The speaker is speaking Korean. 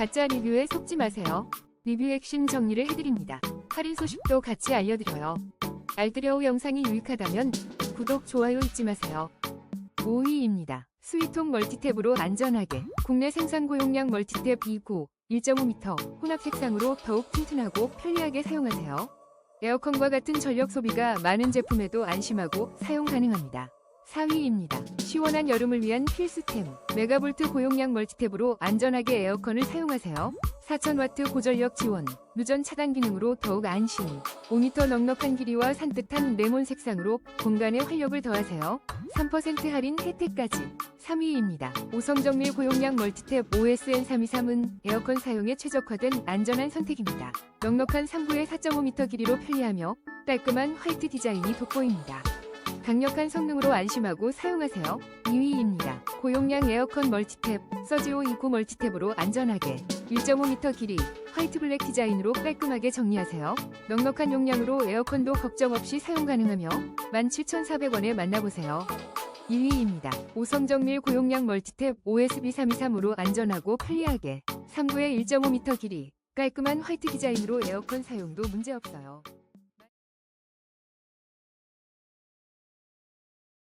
가짜 리뷰에 속지 마세요. 리뷰 핵심 정리를 해드립니다. 할인 소식도 같이 알려드려요. 알뜰여우 영상이 유익하다면 구독, 좋아요 잊지 마세요. 5위입니다. 스위통 멀티탭으로 안전하게 국내 생산 고용량 멀티탭 2구 1.5m 혼합 색상으로 더욱 튼튼하고 편리하게 사용하세요. 에어컨과 같은 전력 소비가 많은 제품에도 안심하고 사용 가능합니다. 4위입니다. 시원한 여름을 위한 필수템 메가볼트 고용량 멀티탭으로 안전하게 에어컨을 사용하세요. 4000W 고전력 지원, 누전 차단 기능으로 더욱 안심. 5m 넉넉한 길이와 산뜻한 레몬 색상으로 공간에 활력을 더하세요. 3% 할인 혜택까지. 3위입니다. 오성정밀 고용량 멀티탭 OSN323은 에어컨 사용에 최적화된 안전한 선택입니다. 넉넉한 상부의 4.5m 길이로 편리하며 깔끔한 화이트 디자인이 돋보입니다. 강력한 성능으로 안심하고 사용하세요. 2위입니다. 고용량 에어컨 멀티탭 서지오 29 멀티탭으로 안전하게 1.5m 길이 화이트 블랙 디자인으로 깔끔하게 정리하세요. 넉넉한 용량으로 에어컨도 걱정 없이 사용 가능하며 17,400원에 만나보세요. 2위입니다. 오성정밀 고용량 멀티탭 OSB323으로 안전하고 편리하게 3구의 1.5m 길이 깔끔한 화이트 디자인으로 에어컨 사용도 문제없어요.